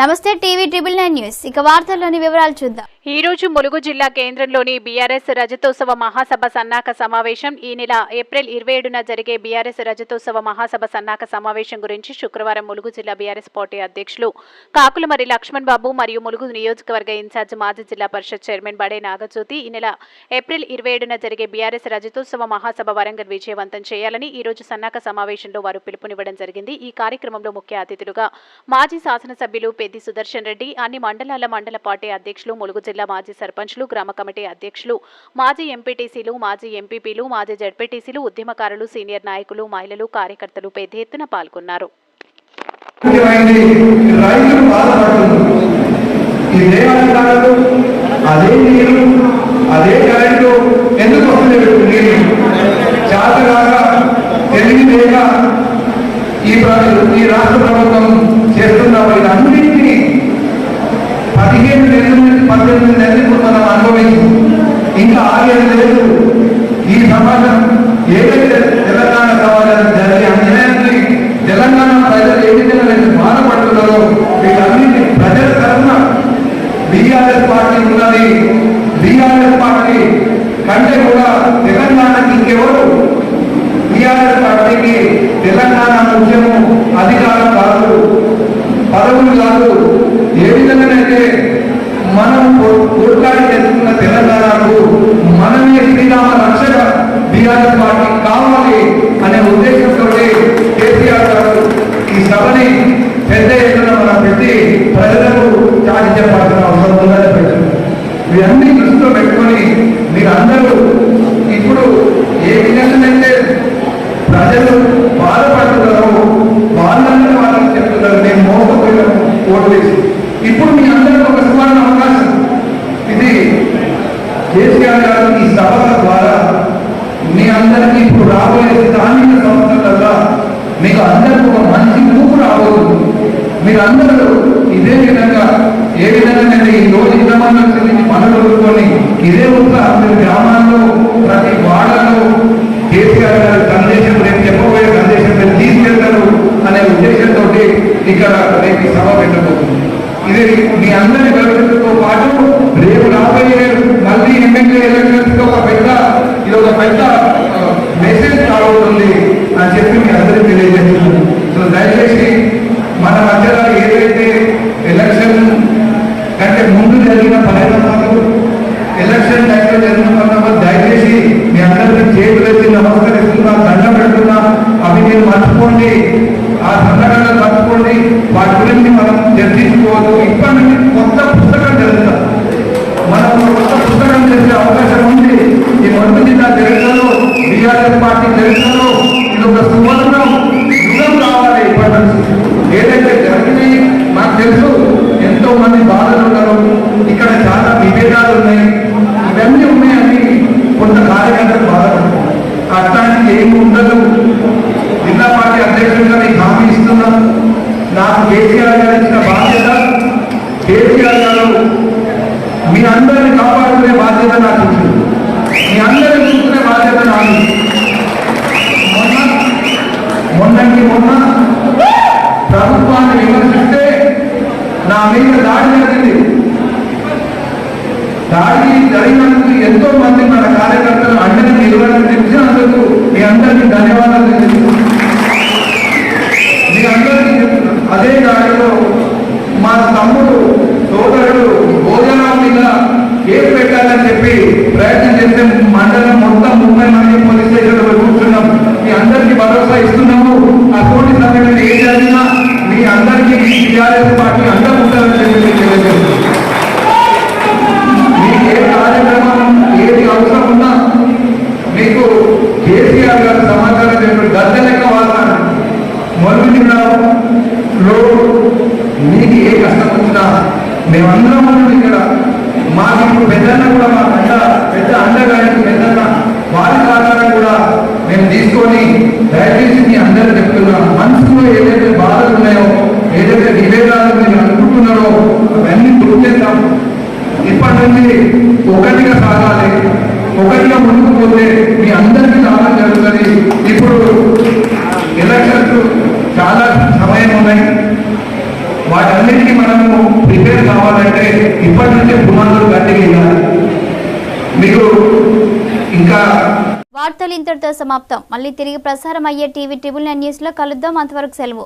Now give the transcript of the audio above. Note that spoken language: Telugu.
నమస్తే టీవీ ట్రిపుల్ నైన్ న్యూస్. ఇక వార్తల్లోని వివరాలు చూద్దాం. ఈ రోజు ములుగు జిల్లా కేంద్రంలోని బీఆర్ఎస్ రజతోత్సవ మహాసభ సన్నాహక సమావేశం. ఈ నెల ఏప్రిల్ ఇరవై ఏడున జరిగే బీఆర్ఎస్ రజతోత్సవ మహాసభ సన్నాహక సమావేశం గురించి శుక్రవారం ములుగు జిల్లా బీఆర్ఎస్ పార్టీ అధ్యక్షులు కాకులమరి లక్ష్మణ్ బాబు మరియు ములుగు నియోజకవర్గ ఇన్ఛార్జ్ మాజీ జిల్లా పరిషత్ చైర్మన్ బడే నాగజ్యోతి ఈ నెల ఏప్రిల్ ఇరవై ఏడున జరిగే బీఆర్ఎస్ రజతోత్సవ మహాసభ వరంగల్ విజయవంతం చేయాలని ఈ రోజు సన్నాహక సమావేశంలో వారు పిలుపునివ్వడం జరిగింది. ఈ కార్యక్రమంలో ముఖ్య అతిథులుగా మాజీ శాసనసభ్యులు రెడ్డి సుదర్శన్ రెడ్డి అన్ని మండలాల మండల పార్టీ అధ్యక్షులు ములుగు జిల్లా మాజీ సర్పంచ్లు గ్రామ కమిటీ అధ్యక్షులు మాజీ ఎంపీటీసీలు మాజీ ఎంపీపీలు మాజీ జడ్పీటీసీలు ఉద్యమకారులు సీనియర్ నాయకులు మహిళలు కార్యకర్తలు పెద్ద ఎత్తున పాల్గొన్నారు. అదే నీరు అదే కరెంటు ఎందుకు వస్తలేదు నీరు? తెలివి లేక ఈ ఈ రాష్ట్ర ప్రభుత్వం చేస్తున్న ఇంకా లేదు ఈ సమాజం ఏదైతే తెలంగాణ సమాజం జరిగే అన్యాయాన్ని తెలంగాణ ప్రజలు ఏదైతే విధంగా బాధపడుతున్నారో వీటన్నింటి ప్రజల తరఫున బీఆర్ఎస్ పార్టీ ఉన్నది. బీఆర్ఎస్ పార్టీ కంటే కూడా తెలంగాణకి ఇంకెవరు? బీఆర్ఎస్ పార్టీకి తెలంగాణ ముఖ్యము అధికారం కాదు పదవులు కాదు. ఏ విధంగానైతే మనం కో- కోట్లాడి చేస్తున్న తెలంగాణకు మనమే శ్రీరామ రక్షక బీఆర్ఎస్ పార్టీ కావాలి అనే ఉద్దేశంతో కేసీఆర్ గారు ఈ సభని పెద్ద ఎత్తున మనం పెట్టి ప్రజలకు చాటి చెప్పాల్సిన అవసరం ఉందని పెట్టారు ఇవన్నీ దృష్టిలో పెట్టుకొని మీరందరూ ఇప్పుడు ఏ విధంగానైతే ప్రజలు బాధపడుతున్నారో వాళ్ళందరూ వాళ్ళకి చెప్తున్నారు మేము మోసపోయిన ఓటు వేసి. ఇప్పుడు మీ అందరికీ ఒక సువర్ణ అవకాశం ఇది కేసీఆర్ గారు ఈ సభల ద్వారా మీ అందరికీ ఇప్పుడు రాబోయే స్థానిక సంస్థలలో మీకు అందరికీ ఒక మంచి ఊపు రాబోతుంది. మీరందరూ ఇదే విధంగా ఏ విధంగా నేను ఈ రోజు ఇంతమంది నుంచి పనులు ఇదే ఉత్సాహం మీరు గ్రామాల్లో ప్రతి వాడలో కేసీఆర్ గారి సందేశం రేపు చెప్పబోయే సందేశం మీరు తీసుకెళ్తారు అనే ఉద్దేశంతో ఇక్కడ రేపు సభ పెట్టబోతుంది. ఇది మీ అందరి భవిష్యత్తుతో పాటు రేపు రాబోయే ఎమ్మెల్యే ఎలక్షన్స్ ఒక పెద్ద ఇది ఒక పెద్ద మెసేజ్ కావుతుంది అని చెప్పి మీ అందరికీ తెలియజేస్తున్నాను సో దయచేసి మన మధ్యలో ఏదైతే ఎలక్షన్ కంటే ముందు జరిగిన పరిణామాలు ఎలక్షన్ టైంలో జరిగిన పరిణామాలు దయచేసి మీ అందరికీ చేతులు ఎత్తి నమస్కరిస్తున్నా దండం పెడుతున్నా అవి మీరు మర్చిపోండి ఆ సంఘటనలు మర్చిపోండి వాటి గురించి మనం చర్చించుకోవద్దు ఇప్పటి నాకు కేసీఆర్ గారు ఇచ్చిన బాధ్యత కేసీఆర్ గారు మీ అందరిని కాపాడుకునే బాధ్యత నాకు ఇచ్చింది మీ అందరిని చూసుకునే బాధ్యత నాకు మొన్న మొన్నకి మొన్న ప్రభుత్వాన్ని విమర్శిస్తే నా మీద దాడి జరిగింది. దాడి జరిగినందుకు ఎంతో మంది మన కార్యకర్తలు అండని నిలవడం తెలిసినందుకు మీ అందరికీ ధన్యవాదాలు తెలుస్తున్నాను మీ అందరికీ చెప్తున్నాను అదే దాడిలో మా తమ్ముడు సోదరుడు భోజనం మీద కేసు పెట్టాలని చెప్పి ప్రయత్నం చేస్తే మండలం మొత్తం ముప్పై మంది పోలీస్ స్టేషన్లో కూర్చున్నాం మీ అందరికీ భరోసా ఇస్తున్నాము అటువంటి సంఘటన ఏ జరిగినా మీ అందరికీ టీఆర్ఎస్ పార్టీ అందరూ ఉండాలని చెప్పి మీకు ఏ కార్యక్రమం ఏది అవసరం ఉన్నా మీకు కేసీఆర్ గారు సమాచారం చెప్పి గద్ద లెక్క వాడతాను మొదటి మీకు ఏ కష్టం వచ్చినా మేమందరం ఉన్నాం ఇక్కడ. మాకు ఇప్పుడు పెద్దన్న కూడా మా అండ పెద్ద అండగానికి పెద్దన్న వారి సహకారం కూడా మేము తీసుకొని దయచేసి మీ అందరూ చెప్తున్నాం మనసులో ఏదైతే ఇప్పటి ఒకటిగా సాగాలి ఒకటిగా ముందుకు పోతే మీ అందరికీ చాలా జరుగుతుంది. ఇప్పుడు ఎలక్షన్స్ చాలా సమయం ఉన్నాయి వాటన్నిటికీ మనము ప్రిపేర్ కావాలంటే ఇప్పటి నుంచే పునాదులు గట్టిగా మీకు ఇంకా వార్తలు ఇంతటితో సమాప్తం. మళ్ళీ తిరిగి ప్రసారం అయ్యే టీవీ ట్రిబుల్ నైన్ న్యూస్లో కలుద్దాం. అంతవరకు సెలవు.